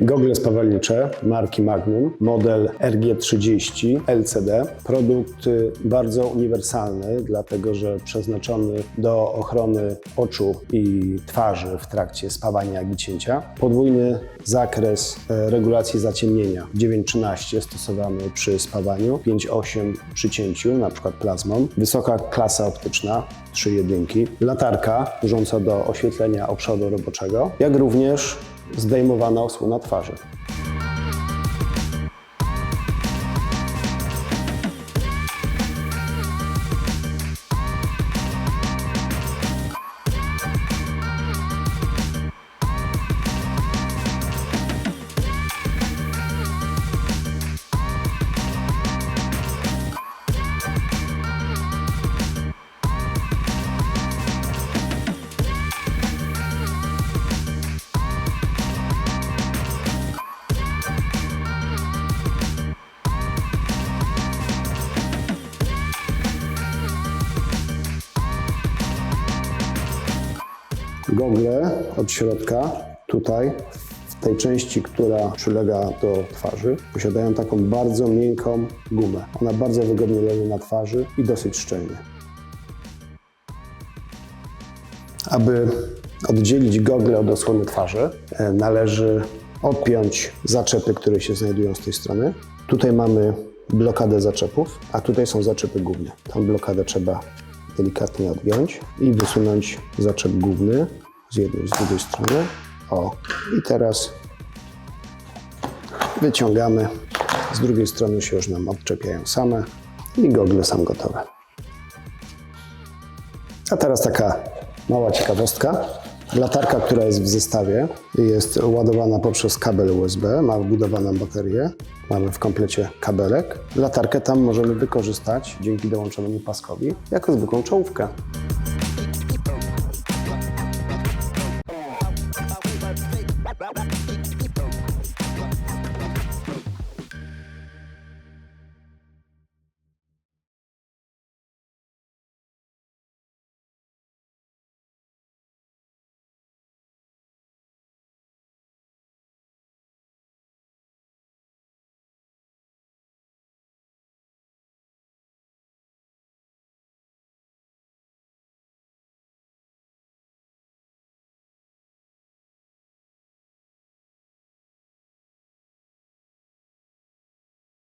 Gogle spawalnicze marki Magnum, model RG30 LCD. Produkt y, bardzo uniwersalny, dlatego że przeznaczony do ochrony oczu i twarzy w trakcie spawania i cięcia. Podwójny zakres e, regulacji zaciemnienia 9.13 stosowany przy spawaniu, 5.8 przy cięciu, na przykład plazmą. Wysoka klasa optyczna, 3 jedynki. Latarka służąca do oświetlenia obszaru roboczego, jak również zdejmowana osłona twarzy. Gogle od środka, tutaj, w tej części, która przylega do twarzy, posiadają taką bardzo miękką gumę. Ona bardzo wygodnie leży na twarzy i dosyć szczelnie. Aby oddzielić gogle od osłony twarzy, e, należy odpiąć zaczepy, które się znajdują z tej strony. Tutaj mamy blokadę zaczepów, a tutaj są zaczepy główne. Tą blokadę trzeba delikatnie odgiąć i wysunąć zaczep główny z jednej i z drugiej strony. O, i teraz wyciągamy. Z drugiej strony się już nam odczepiają same i gogle są gotowe. A teraz taka mała ciekawostka. Latarka, która jest w zestawie, jest ładowana poprzez kabel USB, ma wbudowaną baterię, mamy w komplecie kabelek. Latarkę tam możemy wykorzystać dzięki dołączonemu paskowi jako zwykłą czołówkę.